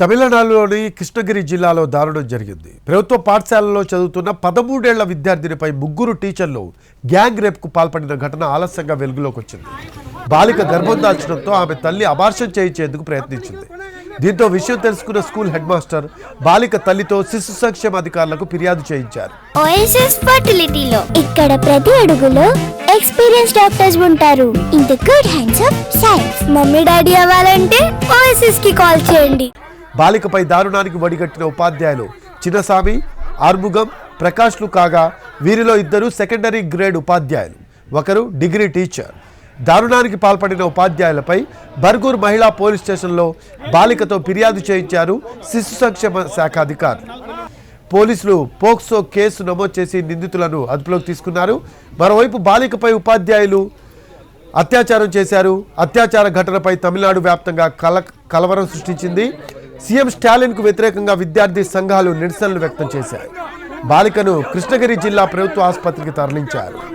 తమిళనాడులోని కృష్ణగిరి జిల్లాలో దారుణం జరిగింది. ప్రభుత్వ పాఠశాలలో చదువుతున్న పదమూడేళ్ళ విద్యార్థినిపై ముగ్గురు టీచర్లు గ్యాంగ్ రేప్కు పాల్పడిన ఘటన ఆలస్యంగా వెలుగులోకి వచ్చింది. బాలిక గర్భం దాల్చడంతో ఆమె తల్లి అబార్షన్ చేయించేందుకు ప్రయత్నించింది. దీంతో విషయం తెలుసుకున్న స్కూల్ హెడ్ మాస్టర్ బాలిక తల్లితో శిశు సంక్షేమ అధికారులకు ఫిర్యాదు చేయించారు. ఓఎస్ఎస్ ఫర్టిలిటీలో ఇక్కడ ప్రతి అడుగులో ఎక్స్పీరియన్స్ డాక్టర్స్ ఉంటారు. In the good hands of science. Mummy daddy అవ్వాలంటే ఓఎస్ఎస్కి కాల్ చేయండి. బాలికపై దారుణానికి వడిగట్టిన ఉపాధ్యాయులు చిన్నస్వామి ఆర్ముగం ప్రకాష్లు కాగా వీరిలో ఇద్దరు సెకండరీ గ్రేడ్ ఉపాధ్యాయులు. ఒకరు డిగ్రీ టీచర్. దారుణానికి పాల్పడిన ఉపాధ్యాయులపై బర్గూర్ మహిళా పోలీస్ స్టేషన్లో బాలికతో ఫిర్యాదు చేయించారు శిశు సంక్షేమ శాఖ అధికారులు. పోలీసులు పోక్సో కేసు నమోదు చేసి నిందితులను అదుపులోకి తీసుకున్నారు. మరోవైపు బాలికపై ఉపాధ్యాయులు అత్యాచారం చేశారు. అత్యాచార ఘటనపై తమిళనాడు వ్యాప్తంగా కల కలవరం సృష్టించింది. సీఎం స్టాలిన్కు వ్యతిరేకంగా విద్యార్థి సంఘాలు నిరసనలు వ్యక్తం చేశాయి. బాలికను కృష్ణగిరి జిల్లా ప్రభుత్వ ఆసుపత్రికి తరలించారు.